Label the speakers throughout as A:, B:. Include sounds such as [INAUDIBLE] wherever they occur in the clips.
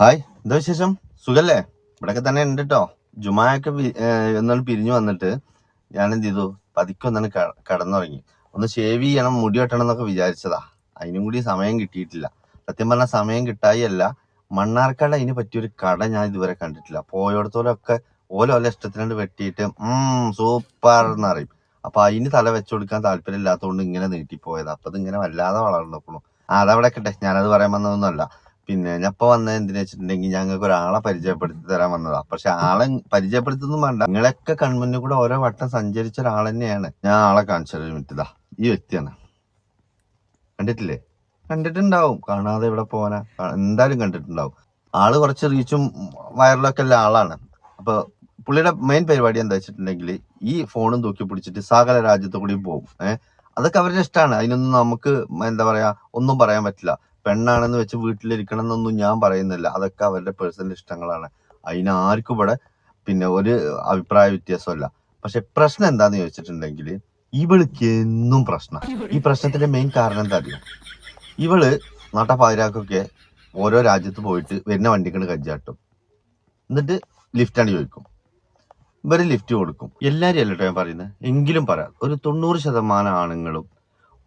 A: Hi എന്താ വിശേഷം? സുഖല്ലേ? ഇവിടെയൊക്കെ തന്നെ ഉണ്ട് കേട്ടോ ജുമായൊക്കെ വി- പിരിഞ്ഞു വന്നിട്ട് ഞാൻ എന്ത് ചെയ്തു? പതുക്കെ ഒന്നാണ് കടന്നുറങ്ങി. ഒന്ന് ഷേവ് ചെയ്യണം മുടി വെട്ടണം എന്നൊക്കെ വിചാരിച്ചതാ. അതിനും കൂടി സമയം കിട്ടിയിട്ടില്ല. സത്യം പറഞ്ഞാൽ സമയം കിട്ടായി അല്ല മണ്ണാർക്കാട് അതിന് പറ്റിയൊരു കട ഞാൻ ഇതുവരെ കണ്ടിട്ടില്ല. പോയോടത്തോലൊക്കെ ഓരോ ഓല ഇഷ്ടത്തിനോട് വെട്ടിയിട്ട് സൂപ്പർ എന്നറിയും അപ്പൊ അതിന് തല വെച്ചു കൊടുക്കാൻ താല്പര്യം ഇല്ലാത്തതുകൊണ്ട് ഇങ്ങനെ നീട്ടിപ്പോയത്. അപ്പൊ ഇങ്ങനെ വല്ലാതെ വളർന്നപ്പോഴും അതവിടെ കിട്ടെ ഞാനത് പറയാൻ വന്നതൊന്നുമല്ല. പിന്നെ ഞാൻ വന്നത് എന്തിനാ വെച്ചിട്ടുണ്ടെങ്കിൽ ഞങ്ങൾക്ക് ഒരാളെ പരിചയപ്പെടുത്തി തരാൻ വന്നതാ. പക്ഷെ ആളെ പരിചയപ്പെടുത്തുന്നു വേണ്ട. നിങ്ങളൊക്കെ കൺമുന്നിൽ കൂടെ ഓരോ വട്ടം സഞ്ചരിച്ച ഒരാൾ തന്നെയാണ് ഞാൻ ആളെ കാണിച്ചത് ഒരു ഈ വ്യക്തിയാണ്. കണ്ടിട്ടില്ലേ? കണ്ടിട്ടുണ്ടാവും. കാണാതെ ഇവിടെ പോവാനാ. എന്തായാലും കണ്ടിട്ടുണ്ടാവും. ആൾ കുറച്ച് റീച്ചും വൈറലൊക്കെ ഉള്ള ആളാണ്. അപ്പൊ പുള്ളിയുടെ മെയിൻ പരിപാടി എന്താ വെച്ചിട്ടുണ്ടെങ്കിൽ ഈ ഫോണും തൂക്കി പിടിച്ചിട്ട് സകല രാജ്യത്തു കൂടി പോകും. ഏഹ് അതൊക്കെ അവരുടെ ഇഷ്ടമാണ് അതിനൊന്നും നമുക്ക് എന്താ പറയാ ഒന്നും പറയാൻ പറ്റില്ല. പെണ്ണാണെന്ന് വെച്ച് വീട്ടിലിരിക്കണം എന്നൊന്നും ഞാൻ പറയുന്നില്ല. അതൊക്കെ അവരുടെ പേഴ്സണൽ ഇഷ്ടങ്ങളാണ്. അതിന് ആർക്കും ഇവിടെ പിന്നെ ഒരു അഭിപ്രായ വ്യത്യാസമല്ല പക്ഷെ പ്രശ്നം എന്താന്ന് ചോദിച്ചിട്ടുണ്ടെങ്കിൽ ഇവൾക്ക് എന്നും പ്രശ്നം. ഈ പ്രശ്നത്തിന്റെ മെയിൻ കാരണം എന്താ അറിയാം? ഇവൾ നാട്ടപ്പാതിരാക്കൊക്കെ ഓരോ രാജ്യത്ത് പോയിട്ട് വരുന്ന വണ്ടിക്കണ് കജ്ജാട്ടും എന്നിട്ട് ലിഫ്റ്റാണ് ചോദിക്കും. ഇവർ ലിഫ്റ്റ് കൊടുക്കും. എല്ലാരും അല്ലട്ടോ ഞാൻ പറയുന്നത് എങ്കിലും പറയാം. ഒരു തൊണ്ണൂറ് ശതമാനം ആണുങ്ങളും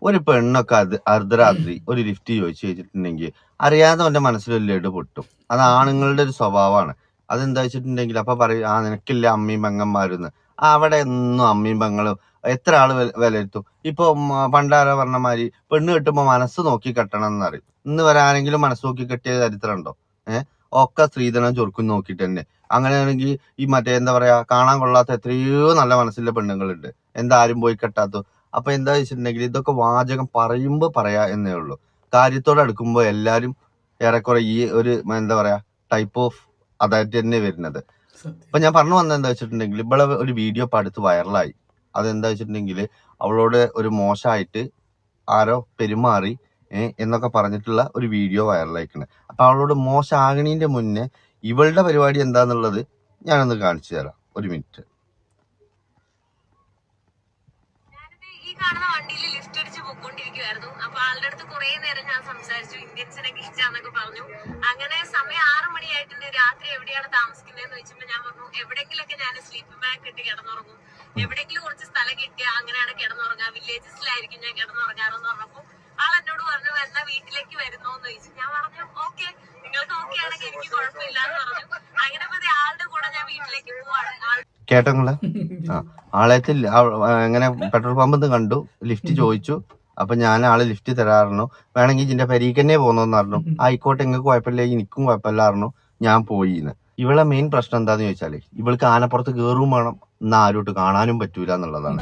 A: ഒരു പെണ്ണൊക്കെ അത് അർദ്ധരാത്രി ഒരു ലിഫ്റ്റ് ചോദിച്ചു വെച്ചിട്ടുണ്ടെങ്കിൽ അറിയാതെ അവന്റെ മനസ്സിൽ ഒരു ലഡു പൊട്ടും. അത് ആണുങ്ങളുടെ ഒരു സ്വഭാവമാണ്. അതെന്താ വെച്ചിട്ടുണ്ടെങ്കിൽ അപ്പൊ പറയും ആ നിനക്കില്ല അമ്മയും പെങ്ങന്മാരെന്ന്. അവിടെ ഒന്നും അമ്മയും പെങ്ങളും എത്ര ആൾ വില- വിലയിരുത്തും? ഇപ്പൊ പണ്ടാര പറഞ്ഞമാതിരി പറഞ്ഞ മാതിരി പെണ്ണ് കെട്ടുമ്പോ മനസ്സ് നോക്കി കെട്ടണം എന്നറിയും ഇന്ന് വരെ ആരെങ്കിലും മനസ്സ് നോക്കി കെട്ടിയ ചരിത്രം ഉണ്ടോ? ഏഹ് ഒക്കെ സ്ത്രീധനം ചൊറുക്കും നോക്കിയിട്ട് തന്നെ. അങ്ങനെയാണെങ്കിൽ ഈ മറ്റേ എന്താ പറയാ കാണാൻ കൊള്ളാത്ത എത്രയോ നല്ല മനസ്സിലെ പെണ്ണുങ്ങളുണ്ട്. എന്താ ആരും പോയി കെട്ടാത്തോ അപ്പൊ എന്താ വെച്ചിട്ടുണ്ടെങ്കിൽ ഇതൊക്കെ വാചകം പറയുമ്പോ പറയാ എന്നേ ഉള്ളൂ. കാര്യത്തോടെ അടുക്കുമ്പോ എല്ലാരും ഏറെക്കുറെ ഈ ഒരു എന്താ പറയാ ടൈപ്പ് ഓഫ് അതായിട്ട് തന്നെ വരുന്നത്. ഇപ്പൊ ഞാൻ പറഞ്ഞു വന്നത് എന്താ വെച്ചിട്ടുണ്ടെങ്കിൽ ഇവിടെ ഒരു വീഡിയോ ഇപ്പൊ അടുത്ത് വൈറലായി അതെന്താ വെച്ചിട്ടുണ്ടെങ്കിൽ അവളോട് ഒരു മോശമായിട്ട് ആരോ പെരുമാറി എന്നൊക്കെ പറഞ്ഞിട്ടുള്ള ഒരു വീഡിയോ വൈറലായിക്കണ് അപ്പൊ അവളോട് മോശമാകണീന്റെ മുന്നേ ഇവളുടെ പരിപാടി എന്താന്നുള്ളത് ഞാനൊന്ന് കാണിച്ചു തരാം. ഒരു മിനിറ്റ്
B: ഞാനിത് ഈ കാണുന്ന വണ്ടിയിൽ ലിഫ്റ്റ് അടിച്ച് പൊക്കോണ്ടിരിക്കുവായിരുന്നു അപ്പൊ ആളുടെ അടുത്ത് കുറെ നേരം ഞാൻ സംസാരിച്ചു. ഇന്ത്യൻസിനെ ഇഷ്ടാന്നൊക്കെ പറഞ്ഞു. അങ്ങനെ സമയം ആറു മണിയായിട്ടുണ്ട്. രാത്രി എവിടെയാണ് താമസിക്കുന്നതെന്ന് ചോദിച്ചപ്പോ ഞാൻ പറഞ്ഞു എവിടെങ്കിലൊക്കെ ഞാൻ സ്ലീപ്പിംഗ് ബാഗ് ഇട്ട് കിടന്നുറങ്ങും. എവിടെങ്കിലും കുറച്ച് സ്ഥലം കിട്ടിയ അങ്ങനെയാണ് കിടന്നുറങ്ങുക വില്ലേജസിലായിരിക്കും ഞാൻ കിടന്നുറങ്ങാറെന്ന് പറഞ്ഞപ്പോ ആൾ എന്നോട് പറഞ്ഞു എന്നാ വീട്ടിലേക്ക് വരുന്നോന്ന് ചോദിച്ചു. ഞാൻ പറഞ്ഞു ഓക്കെ. നിങ്ങൾക്ക് ഓക്കെ ആണെങ്കിൽ എനിക്ക് കുഴപ്പമില്ല എന്ന് പറഞ്ഞു അങ്ങനെ ഇപ്പൊ ദേ ആളുടെ കൂടെ ഞാൻ വീട്ടിലേക്ക് പോവാണ് ആൾ
A: കേട്ടോ നിങ്ങളെ ആ ആളയത്തിൽ അങ്ങനെ പെട്രോൾ പമ്പ് കണ്ടു ലിഫ്റ്റ് ചോദിച്ചു. അപ്പൊ ഞാൻ ആൾ ലിഫ്റ്റ് തരാറുന്നു. വേണമെങ്കിൽ ഇതിന്റെ പരീക്കന്നെ പോകുന്നു പറഞ്ഞു. ആയിക്കോട്ടെ നിങ്ങൾക്ക് കുഴപ്പമില്ല എനിക്കും കുഴപ്പമില്ലായിരുന്നു ഞാൻ പോയി ഇവളെ മെയിൻ പ്രശ്നം എന്താന്ന് ചോദിച്ചാൽ ഇവൾക്ക് ആനപ്പുറത്ത് കയറും വേണം എന്നാ ആരോട്ട് കാണാനും പറ്റൂല എന്നുള്ളതാണ്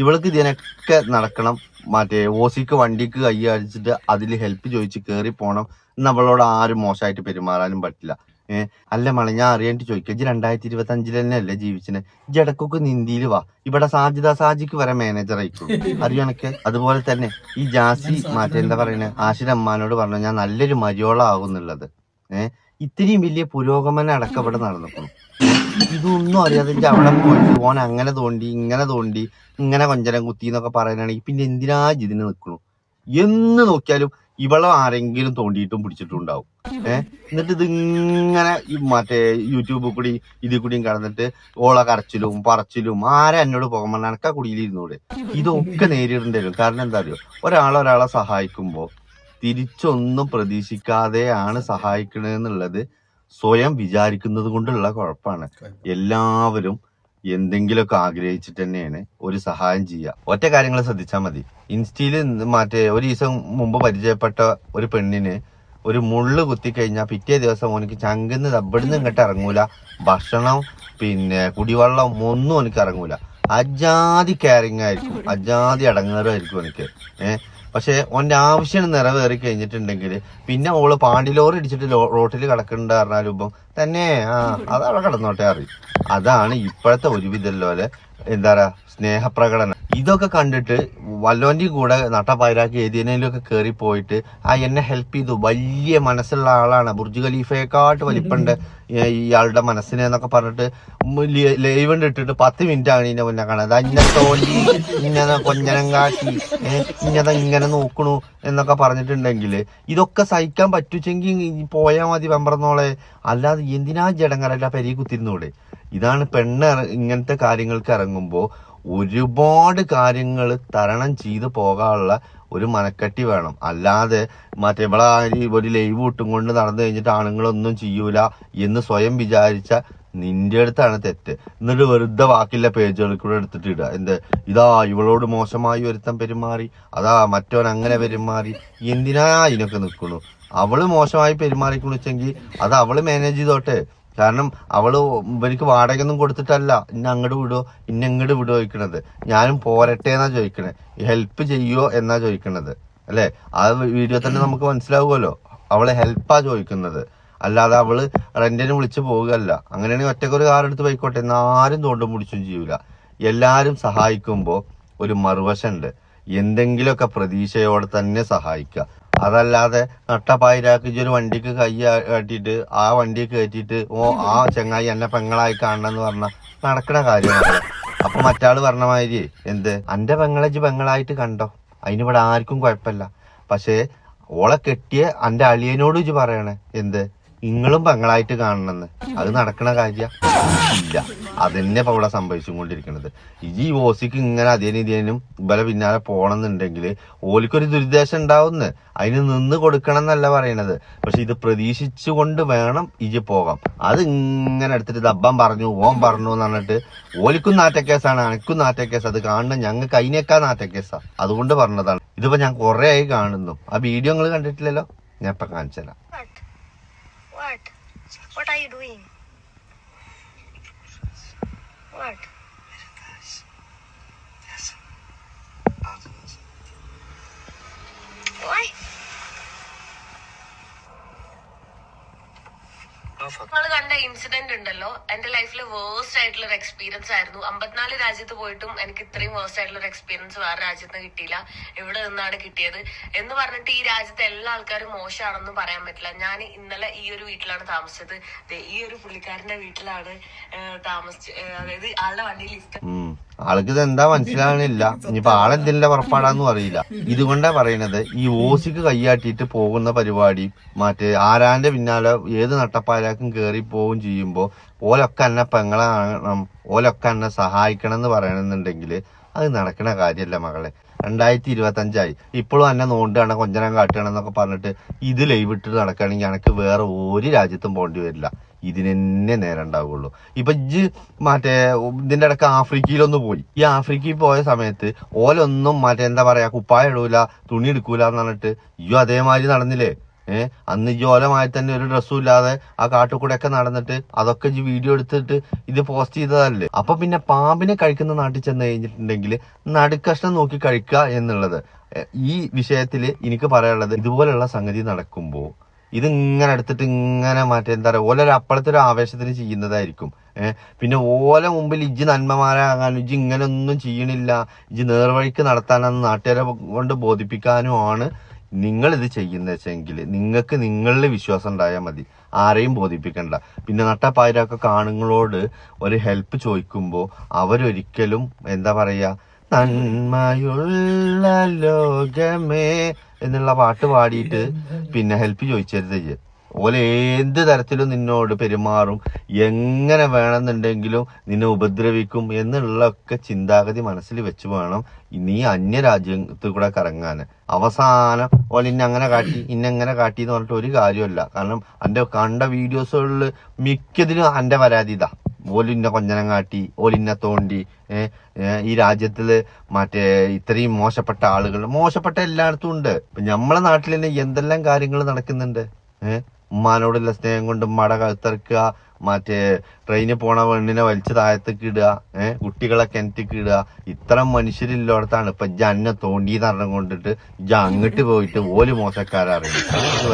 A: ഇവൾക്ക് ഇതിനൊക്കെ നടക്കണം. മറ്റേ ഓസിക്ക് വണ്ടിക്ക് കൈ അടിച്ചിട്ട് അതിൽ ഹെൽപ്പ് ചോദിച്ച് കയറി പോണം. എന്ന് അവളോട് ആരും മോശമായിട്ട് പെരുമാറാനും പറ്റില്ല. ഏഹ് അല്ല മളെ ഞാൻ അറിയാണ്ട് ചോദിക്കാം. ഇജ്ജ് രണ്ടായിരത്തി ഇരുപത്തി അഞ്ചിൽ തന്നെ അല്ലേ ജീവിച്ചിന് ഇടക്കൊക്കെ നിന്ദിയിൽ വാ. ഇവിടെ സാജിദ സാജിക്ക് വരെ മാനേജർ ആയിക്കും. [LAUGHS] അറിയണക്ക് അതുപോലെ തന്നെ ഈ ജാസി മാറ്റം എന്താ പറയുന്നത് ആഷിര അമ്മാനോട് പറഞ്ഞു ഞാൻ നല്ലൊരു മര്യോള ആകുന്നുള്ളത് ഏഹ് ഇത്രയും വലിയ പുരോഗമനം അടക്കം ഇവിടെ നടന്നിരിക്കുന്നു. ഇതൊന്നും അറിയാതെ അവിടെ പോയിട്ട് ഓൻ അങ്ങനെ തോണ്ടി ഇങ്ങനെ തോണ്ടി ഇങ്ങനെ കൊഞ്ചരം കുത്തി എന്നൊക്കെ പറയാനാണെങ്കിൽ പിന്നെ എന്തിനാ ജിതിന് ഇതിന് നിൽക്കണു? എന്ന് നോക്കിയാലും ഇവളെ ആരെങ്കിലും തോണ്ടിയിട്ടും പിടിച്ചിട്ടും ഉണ്ടാവും ഏഹ് എന്നിട്ട് ഇതിങ്ങനെ മറ്റേ യൂട്യൂബിൽ കൂടി ഇതിൽ കൂടിയും കടന്നിട്ട് ഓള കരച്ചിലും പറച്ചിലും ആരെ എന്നോട് പോകാൻ പറഞ്ഞാൽ എനക്കാ കുടിയിലിരുന്നൂടെ. ഇതൊക്കെ നേരിടേണ്ടി വരും കാരണം എന്താ അറിയോ? ഒരാൾ ഒരാളെ സഹായിക്കുമ്പോൾ തിരിച്ചൊന്നും പ്രതീക്ഷിക്കാതെയാണ് സഹായിക്കണെന്നുള്ളത് സ്വയം വിചാരിക്കുന്നത് കൊണ്ടുള്ള കുഴപ്പമാണ് എല്ലാവരും എന്തെങ്കിലുമൊക്കെ ആഗ്രഹിച്ചിട്ട് തന്നെയാണ് ഒരു സഹായം ചെയ്യുക ഒറ്റ കാര്യങ്ങൾ ശ്രദ്ധിച്ചാൽ മതി. ഇൻസ്റ്റയിൽ മറ്റേ ഒരു ദിവസം മുമ്പ് പരിചയപ്പെട്ട ഒരു പെണ്ണിന് ഒരു മുള്ളു കുത്തി കഴിഞ്ഞാൽ പിറ്റേ ദിവസം ഓനിക്ക് ചങ്കിന്ന് തബിടുന്ന് ഇങ്ങോട്ട് ഇറങ്ങൂല. ഭക്ഷണം പിന്നെ കുടിവെള്ളം ഒന്നും ഓനിക്ക് ഇറങ്ങൂല. അജാതി കെയറിങ് ആയിരിക്കും. അജാതി അടങ്ങാറായിരിക്കും എനിക്ക് ഏഹ് പക്ഷെ ഓന്റെ ആവശ്യം നിറവേറി കഴിഞ്ഞിട്ടുണ്ടെങ്കിൽ പിന്നെ ഓൾ പാണ്ടിലോറി ഇടിച്ചിട്ട് റോട്ടിൽ കിടക്കുന്നുണ്ട് പറഞ്ഞാലും ഇപ്പം തന്നെ ആ അതവിടെ കിടന്നോട്ടെ അറിയും. അതാണ് ഇപ്പോഴത്തെ ഒരുവിധല്ലോലെ എന്താ പറയാ സ്നേഹപ്രകടനം. ഇതൊക്കെ കണ്ടിട്ട് വല്ലോന്റെയും കൂടെ നട്ടപ്പായരാക്കി ഏതിനേലും ഒക്കെ കയറി പോയിട്ട് ആ എന്നെ ഹെൽപ്പ് ചെയ്തു. വലിയ മനസ്സുള്ള ആളാണ്. ബുർജ് ഖലീഫയെക്കാട്ട് വലിപ്പണ്ട് ഇയാളുടെ മനസ്സിനെ എന്നൊക്കെ പറഞ്ഞിട്ട് ലൈവ് ഇട്ടിട്ട് പത്ത് മിനിറ്റ് ആണ് ഇതിന്റെ മുന്നേ കാണാൻ അന്നെ തോന്നി ഇങ്ങനെ കൊഞ്ഞനം കാട്ടി ഇങ്ങനെ ഇങ്ങനെ നോക്കണു എന്നൊക്കെ പറഞ്ഞിട്ടുണ്ടെങ്കിൽ ഇതൊക്കെ സഹിക്കാൻ പറ്റുച്ചെങ്കിൽ പോയാൽ മതി വെമ്പറന്നോളെ അല്ലാതെ എന്തിനാ ജടങ്ങറല്ല പെരി കുത്തിരുന്നൂടെ? ഇതാണ് പെണ്ണ് ഇങ്ങനത്തെ കാര്യങ്ങൾക്ക് ഇറങ്ങുമ്പോൾ ഒരുപാട് കാര്യങ്ങൾ തരണം ചെയ്തു പോകാനുള്ള ഒരു മനക്കെട്ടി വേണം. അല്ലാതെ മറ്റേ ഇവിടെ ഒരു ലൈവ് ഇട്ടും കൊണ്ട് നടന്നു കഴിഞ്ഞിട്ട് ആണുങ്ങളൊന്നും ചെയ്യൂല എന്ന് സ്വയം വിചാരിച്ച നിന്റെ അടുത്താണ് തെറ്റ്. എന്നിട്ട് വെറുതെ ബാക്കിയുള്ള പേജുകളിൽ കൂടെ എടുത്തിട്ട് ഇടുക. എന്ത്? ഇതാ ഇവളോട് മോശമായി ഒരുത്തം പെരുമാറി. അതാ മറ്റവൻ അങ്ങനെ പെരുമാറി. എന്തിനാ ഇതിനൊക്കെ നിൽക്കണു അവൾ മോശമായി പെരുമാറിക്കുണിച്ചെങ്കിൽ അത് അവൾ മാനേജ് ചെയ്തോട്ടെ. കാരണം അവൾ ഇവർക്ക് വാടകയൊന്നും കൊടുത്തിട്ടല്ല. ഇന്ന അങ്ങോട്ട് വിടുവോ ഇന്ന അങ്ങോട്ട് വിടുവോ ചോദിക്കണത്. ഞാനും പോരട്ടെ എന്നാ ചോദിക്കണേ. ഹെൽപ്പ് ചെയ്യോ എന്നാ ചോദിക്കണത്. അല്ലെ? ആ വീഡിയോ തന്നെ നമുക്ക് മനസ്സിലാവുമല്ലോ. അവളെ ഹെൽപ്പാ ചോദിക്കുന്നത്. അല്ലാതെ അവൾ റെന്റിന് വിളിച്ചു പോവുകയല്ല. അങ്ങനെയാണെങ്കിൽ ഒറ്റയ്ക്ക് ഒരു കാർ എടുത്ത് പോയിക്കോട്ടെ. എന്ന് ആരും തോണ്ടും പിടിച്ചും ചെയ്യൂല. എല്ലാരും സഹായിക്കുമ്പോ ഒരു മറുവശമുണ്ട് എന്തെങ്കിലുമൊക്കെ പ്രതീക്ഷയോടെ തന്നെ സഹായിക്കുക അതല്ലാതെ നട്ടപ്പായിരാക്കി ഒരു വണ്ടിക്ക് കൈ കാട്ടിയിട്ട് ആ വണ്ടി കയറ്റിയിട്ട് ഓ ആ ചങ്ങായി എന്നെ പെങ്ങളായി കാണണമെന്ന് പറഞ്ഞാൽ നടക്കണ കാര്യമാണ്. അപ്പൊ മറ്റാൾ പറഞ്ഞ മാതിരി എന്ത്? എന്റെ പെങ്ങളെ ജി പെങ്ങളായിട്ട് കണ്ടോ? അതിനിവിടെ ആർക്കും കുഴപ്പമില്ല. പക്ഷേ ഓളെ കെട്ടിയ എന്റെ അളിയനോട് ഇജ്ജ് പറയണേ എന്ത്? നിങ്ങളും പെങ്ങളായിട്ട് കാണണമെന്ന്. അത് നടക്കണ കാര്യ ഇല്ല. അതന്നെ ഇപ്പൊ ഇവിടെ സംഭവിച്ചുകൊണ്ടിരിക്കുന്നത് ഈ ഓസിക്ക് ഇങ്ങനെ അതേനും ഇതേനും ഇവലെ പിന്നാലെ പോണെന്നുണ്ടെങ്കിൽ ഓലിക്കൊരു ദുരുദ്ദേശം ഉണ്ടാവുന്നു. അതിന് നിന്ന് കൊടുക്കണം എന്നല്ല പറയണത്. പക്ഷെ ഇത് പ്രതീക്ഷിച്ചുകൊണ്ട് വേണം ഇജി പോകാം. അത് ഇങ്ങനെ എടുത്തിട്ട് ദബ്ബം പറഞ്ഞു ഓം പറഞ്ഞു എന്ന് പറഞ്ഞിട്ട് ഓലിക്കും നാറ്റക്കേസാണ് അനക്കും നാറ്റക്കേസ്. അത് കാണുന്ന ഞങ്ങൾക്ക് അതിനേക്കാ നാറ്റക്കേസാ. അതുകൊണ്ട് പറഞ്ഞതാണ്. ഇതിപ്പോ ഞാൻ കുറെ ആയി കാണുന്നു. ആ വീഡിയോ നിങ്ങൾ കണ്ടിട്ടില്ലല്ലോ? ഞാൻ ഇപ്പൊ കാണിച്ചു?
C: What are you doing? What? Why?
B: നിങ്ങൾ കണ്ട ഇൻസിഡന്റ് ഉണ്ടല്ലോ. എന്റെ ലൈഫിൽ വേഴ്സ്റ്റ് ആയിട്ടുള്ള ഒരു എക്സ്പീരിയൻസ് ആയിരുന്നു. അമ്പത്തിനാല് രാജ്യത്ത് പോയിട്ടും എനിക്ക് ഇത്രയും വേഴ്സ്റ്റ് ആയിട്ടുള്ള ഒരു എക്സ്പീരിയൻസ് വേറെ രാജ്യത്ത് നിന്ന് കിട്ടിയില്ല. ഇവിടെ നിന്നാണ് കിട്ടിയത്? എന്ന് പറഞ്ഞിട്ട് ഈ രാജ്യത്തെ എല്ലാ ആൾക്കാരും മോശമാണെന്നും പറയാൻ പറ്റില്ല. ഞാൻ ഇന്നലെ ഈ ഒരു വീട്ടിലാണ് താമസിച്ചത്. ഈ ഒരു പുള്ളിക്കാരന്റെ വീട്ടിലാണ് താമസിച്ച് അതായത് ആളുടെ വണ്ടിയിൽ ലിഫ്റ്റ്
A: ഉം. ആൾക്ക് ഇത് എന്താ മനസ്സിലാകണില്ല ഇനിയിപ്പൊ ആളെന്തിന്റെ പുറപ്പാടാന്നും അറിയില്ല. ഇതുകൊണ്ടാ പറയണത് ഈ ഓസിക്ക് കൈയാട്ടിയിട്ട് പോകുന്ന പരിപാടി മറ്റേ ആരാന്റെ പിന്നാലെ ഏത് നട്ടപ്പാലാക്കും കേറി പോവും ചെയ്യുമ്പോ ഓലൊക്കെ എന്നെ പെങ്ങളാകണം ഓലൊക്കെ എന്നെ സഹായിക്കണം എന്ന് പറയണമെന്നുണ്ടെങ്കിൽ അത് നടക്കണ കാര്യമല്ല മകളെ. രണ്ടായിരത്തി ഇരുപത്തി അഞ്ചായി ഇപ്പോഴും എന്നെ നോണ്ടാണ് കൊഞ്ചനം കാട്ടണം എന്നൊക്കെ പറഞ്ഞിട്ട് ഇത് ലൈവ് ഇട്ട് നടക്കുകയാണെങ്കിൽ എനിക്ക് വേറെ ഒരു രാജ്യത്തും പോകേണ്ടി വരില്ല. ഇതിനെന്നെ നേരം ഉണ്ടാവുള്ളൂ. ഇപ്പൊ ഇജ്ജ് മറ്റേ ഇതിന്റെ ഇടയ്ക്ക് ആഫ്രിക്കയിലൊന്ന് പോയി. ഈ ആഫ്രിക്കയിൽ പോയ സമയത്ത് ഓലൊന്നും മറ്റേ എന്താ പറയാ കുപ്പായ ഇടൂല തുണി എടുക്കൂല എന്ന് പറഞ്ഞിട്ട് ഇയ്യോ അതേമാതിരി നടന്നില്ലേ? ഏഹ് അന്ന് ഓലമായി തന്നെ ഒരു ഡ്രസ്സും ഇല്ലാതെ ആ കാട്ടുകൂടെ ഒക്കെ നടന്നിട്ട് അതൊക്കെ വീഡിയോ എടുത്തിട്ട് ഇത് പോസ്റ്റ് ചെയ്തതല്ലേ? അപ്പൊ പിന്നെ പാമ്പിനെ കഴിക്കുന്ന നാട്ടിൽ ചെന്ന് കഴിഞ്ഞിട്ടുണ്ടെങ്കിൽ നടുക്കഷ്ണം നോക്കി കഴിക്കുക എന്നുള്ളത്. ഈ വിഷയത്തിൽ എനിക്ക് പറയാനുള്ളത് ഇതുപോലുള്ള സംഗതി നടക്കുമ്പോ ഇത് ഇങ്ങനെ എടുത്തിട്ട് ഇങ്ങനെ മാറ്റി എന്താ പറയുക ഓല ഒരു ഒരു ആവേശത്തിന് ചെയ്യുന്നതായിരിക്കും. ഏഹ് പിന്നെ ഓല മുമ്പിൽ ഇജ്ജ് നന്മമാരാകാനും ഇജ്ജ് ഇങ്ങനെ ഒന്നും ചെയ്യണില്ല. ഇജ്ജ് നേർവഴിക്ക് നടത്താനെന്ന് നാട്ടുകാരെ കൊണ്ട് ബോധിപ്പിക്കാനും ആണ് നിങ്ങൾ ഇത് ചെയ്യുന്ന വെച്ചെങ്കിൽ. നിങ്ങൾക്ക് നിങ്ങളിൽ വിശ്വാസം ഉണ്ടായാൽ മതി. ആരെയും ബോധിപ്പിക്കണ്ട. പിന്നെ നട്ടപ്പായരൊക്കെ കാണുങ്ങളോട് ഒരു ഹെൽപ്പ് ചോദിക്കുമ്പോൾ അവരൊരിക്കലും എന്താ പറയാ നന്മയുള്ള ലോകമേ എന്നുള്ള പാട്ട് പാടിയിട്ട് പിന്നെ ഹെൽപ്പ് ചോദിച്ചരുത് ഓലെ എന്ത് തരത്തിലും നിന്നോട് പെരുമാറും. എങ്ങനെ വേണമെന്നുണ്ടെങ്കിലും നിന്നെ ഉപദ്രവിക്കും എന്നുള്ളൊക്കെ ചിന്താഗതി മനസ്സിൽ വെച്ച് വേണം നീ അന്യ രാജ്യത്ത് കൂടെ കറങ്ങാൻ. അവസാനം ഓല ഇന്നെ അങ്ങനെ കാട്ടി ഇന്നെങ്ങനെ കാട്ടി എന്ന് പറഞ്ഞിട്ട് ഒരു കാര്യമല്ല കാരണം എന്റെ കണ്ട വീഡിയോസുകളിൽ മിക്കതിലും എന്റെ പരാതി ഇതാ. ഓലിന്ന കൊഞ്ഞനം കാട്ടി ഓലിന്ന തോണ്ടി ഈ രാജ്യത്തിൽ മറ്റേ ഇത്രയും മോശപ്പെട്ട ആളുകൾ മോശപ്പെട്ട എല്ലായിടത്തും ഉണ്ട്. ഇപ്പൊ നമ്മളെ നാട്ടിൽ തന്നെ എന്തെല്ലാം കാര്യങ്ങൾ നടക്കുന്നുണ്ട്? ഏഹ് ഉമ്മാനോടുള്ള സ്നേഹം കൊണ്ട് മട കഴുത്തിറക്കുക മറ്റേ ട്രെയിനിൽ പോണ പെണ്ണിനെ വലിച്ച് താഴത്തേക്ക് ഇടുക ഏഹ് കുട്ടികളെ കിണറ്റിക്ക് ഇടുക. ഇത്തരം മനുഷ്യരില്ലോടത്താണ് ഇപ്പൊ ജന്ന തോണ്ടി പറഞ്ഞും കൊണ്ടിട്ട് ഇജ അങ്ങോട്ട് പോയിട്ട് ഓൽ മോശക്കാരറിയും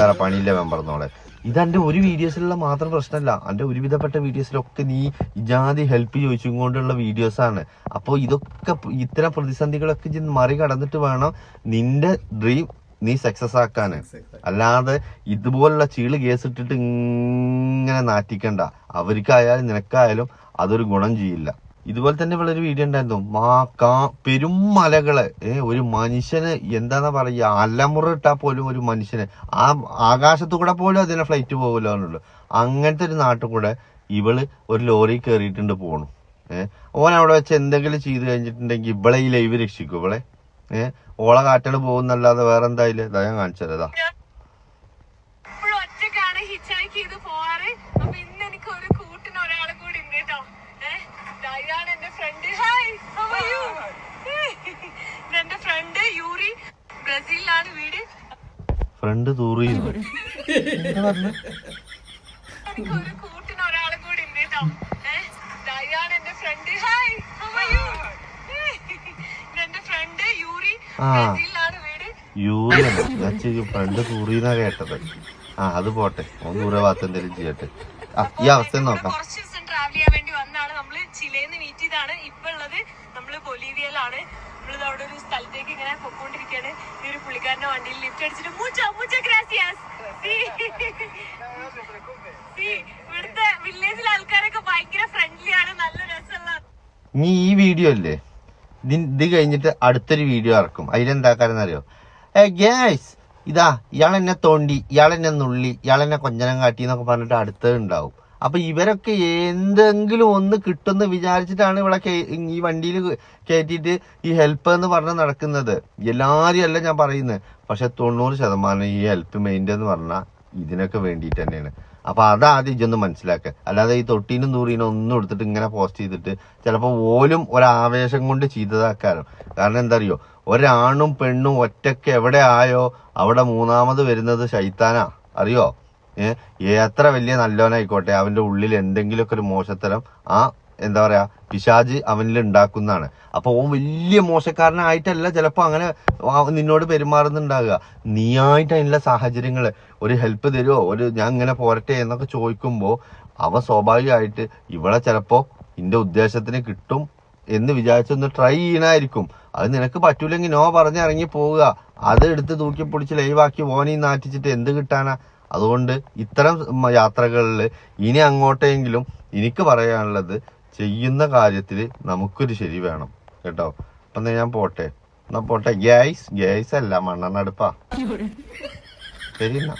A: വേറെ പണിയില്ല മെമ്പർന്നോളെ ഇതെന്റെ ഒരു വീഡിയോസിലുള്ള മാത്രം പ്രശ്നമല്ല എന്റെ ഒരുവിധപ്പെട്ട വീഡിയോസിലൊക്കെ നീ ജാതി ഹെൽപ്പ് ചോദിച്ചും കൊണ്ടുള്ള വീഡിയോസ് ആണ് അപ്പോൾ ഇതൊക്കെ ഇത്തരം പ്രതിസന്ധികളൊക്കെ മറികടന്നിട്ട് വേണം നിന്റെ ഡ്രീം നീ സക്സസ് ആക്കാന് അല്ലാതെ ഇതുപോലുള്ള ചീൾ കേസ് ഇട്ടിട്ട് ഇങ്ങനെ നാറ്റിക്കണ്ട. അവർക്കായാലും നിനക്കായാലും അതൊരു ഗുണം ചെയ്യില്ല. ഇതുപോലെ തന്നെ ഇവിടെ ഒരു വീഡിയോ ഉണ്ടായിരുന്നു. മാ കാ പെരുമലകൾ ഏഹ് ഒരു മനുഷ്യന് എന്താന്നാ പറയുക? അലമുറ ഇട്ടാൽ പോലും ഒരു മനുഷ്യന്. ആ ആകാശത്തു കൂടെ പോലും അതിനെ ഫ്ലൈറ്റ് പോകില്ല എന്നുള്ളു. അങ്ങനത്തെ ഒരു നാട്ടിൽ കൂടെ ഇവൾ ഒരു ലോറി കയറിയിട്ടുണ്ട് പോണു. ഏഹ് ഓൻ അവിടെ വെച്ച് എന്തെങ്കിലും ചെയ്ത് കഴിഞ്ഞിട്ടുണ്ടെങ്കിൽ ഇവളെ ഈ ലൈവ് രക്ഷിക്കും ഇവളെ. ഏഹ് ഓളെ കാറ്റൽ പോകുന്നല്ലാതെ വേറെ എന്തായാലും ഇതാ ഞാൻ കാണിച്ചത് ഇതാ
B: എപ്പോഴും ഒറ്റക്കാണ് ഹിച്ചാക്ക് ചെയ്ത് പോവാറ് അപ്പൊ ഇന്ന് എനിക്ക് ഒരു കൂട്ടിന് ഒരാളും കൂടി ഉണ്ട് കേട്ടോ ഏഹ് ഇതാണ് എന്റെ ഫ്രണ്ട് ഹായ് എന്റെ ഫ്രണ്ട് യൂറി ബ്രസീലിലാണ് വീട്.
A: ഫ്രണ്ട്
B: എനിക്ക് ഒരു കൂട്ടിന് ഒരാളും കൂടി ഉണ്ട് കേട്ടോ. ഏഹ് ഇതാണ് എന്റെ ഫ്രണ്ട് ഹായ് എന്റെ ഫ്രണ്ട് യൂറി.
A: ആ.
B: ബ്രസീലിലാണ് വീട്.
A: യൂറിയാണ് ഞാൻ ഫ്രണ്ട് തൂറിന്നാ കേട്ടത്. ആ അത് പോട്ടെ ഒന്ന് ദൂരെ ഭാഗത്ത് എന്തെങ്കിലും ചെയ്യട്ടെ. ആ ഈ അവസ്ഥ നോക്കാം.
B: കുറച്ച് ദിവസം ട്രാവൽ ചെയ്യാൻ വേണ്ടി വന്നാണ് നമ്മൾ ചിലേന്ന് മീറ്റ് ചെയ്താണ്. ഇപ്പൊ ഉള്ളത് നമ്മൾ ബൊലീവിയയിലാണ്. അവിടെ ഒരു സ്ഥലത്തേക്ക് ഇങ്ങനെ പൊക്കോണ്ടിരിക്കുകയാണ് ഈ ഒരു പുള്ളിക്കാരന്റെ വണ്ടിയിൽ ലിഫ്റ്റ് അടിച്ചിട്ട് മുച്ച മുച്ച ഗ്രാസിയാസ് ഇവിടുത്തെ വില്ലേജിലെ ആൾക്കാരൊക്കെ ഭയങ്കര ഫ്രണ്ട്ലി ആണ്. നല്ല രസമുള്ള
A: നീ ഈ വീഡിയോ അല്ലേ? ഇത് കഴിഞ്ഞിട്ട് അടുത്തൊരു വീഡിയോ ഇറക്കും. അതിലെന്താക്കാരെന്നറിയോ ഏ ഗ്യാസ് ഇതാ ഇയാളെന്നെ തോണ്ടി ഇയാളെന്നെ നുള്ളി ഇയാളെന്നെ കൊഞ്ചനം കൊഞ്ഞനം കാട്ടി എന്നൊക്കെ പറഞ്ഞിട്ട് അടുത്തത് ഉണ്ടാവും. അപ്പൊ ഇവരൊക്കെ എന്തെങ്കിലും ഒന്ന് കിട്ടുന്ന വിചാരിച്ചിട്ടാണ് ഇവിടെ ഈ വണ്ടിയിൽ കയറ്റിയിട്ട് ഈ ഹെൽപ്പ് എന്ന് പറഞ്ഞ് നടക്കുന്നത്. എല്ലാരും അല്ല ഞാൻ പറയുന്നത്. പക്ഷെ തൊണ്ണൂറ് ശതമാനം ഈ ഹെൽപ്പ് മെയിന്റെ എന്ന് പറഞ്ഞാൽ ഇതിനൊക്കെ വേണ്ടിയിട്ട് തന്നെയാണ്. അപ്പൊ അതാദ്യം ഇജൊന്ന് മനസ്സിലാക്കുക. അല്ലാതെ ഈ തൊട്ടീനും നൂറീനും ഒന്നും എടുത്തിട്ട് ഇങ്ങനെ പോസ്റ്റ് ചെയ്തിട്ട് ചിലപ്പോൾ ഓലും ഒരാവേശം കൊണ്ട് ചെയ്തതാക്കാനും കാരണം എന്താ അറിയോ ഒരാണും പെണ്ണും ഒറ്റയ്ക്ക് എവിടെ ആയോ അവിടെ മൂന്നാമത് വരുന്നത് ശൈത്താനാ. അറിയോ? എത്ര വലിയ നല്ലവനായിക്കോട്ടെ അവന്റെ ഉള്ളിൽ എന്തെങ്കിലുമൊക്കെ ഒരു മോശത്തരം ആ എന്താ പറയാ പിശാജ് അവനിൽ ഉണ്ടാക്കുന്നതാണ്. അപ്പൊ ഓൻ വലിയ മോശക്കാരനായിട്ടല്ല ചിലപ്പോ അങ്ങനെ നിന്നോട് പെരുമാറുന്നുണ്ടാകുക നീയായിട്ട് അതിനുള്ള സാഹചര്യങ്ങൾ ഒരു ഹെൽപ്പ് തരുമോ ഒരു ഞാൻ ഇങ്ങനെ പോരട്ടെ എന്നൊക്കെ ചോദിക്കുമ്പോ അവ സ്വാഭാവികമായിട്ട് ഇവളെ ചിലപ്പോ ഇന്റെ ഉദ്ദേശത്തിന് കിട്ടും എന്ന് വിചാരിച്ചൊന്ന് ട്രൈ ചെയ്യണായിരിക്കും. അത് നിനക്ക് പറ്റൂലെങ്കിൽ നോ പറഞ്ഞ് ഇറങ്ങി പോവുക. അത് എടുത്ത് തൂക്കി പൊടിച്ച് ലൈവാക്കി ഓനീ നാറ്റിച്ചിട്ട് എന്ത് കിട്ടാനാ? അതുകൊണ്ട് ഇത്തരം യാത്രകളിൽ ഇനി അങ്ങോട്ടെങ്കിലും എനിക്ക് പറയാനുള്ളത് ചെയ്യുന്ന കാര്യത്തിൽ നമുക്കൊരു ശരി വേണം. കേട്ടോ? അപ്പൊ ഞാൻ പോട്ടെ. എന്നാ പോട്ടെ. ഗ്യാസ് ഗ്യാസ് അല്ല മണ്ണെണ്ണ അടുപ്പാ ശരി എന്നാ.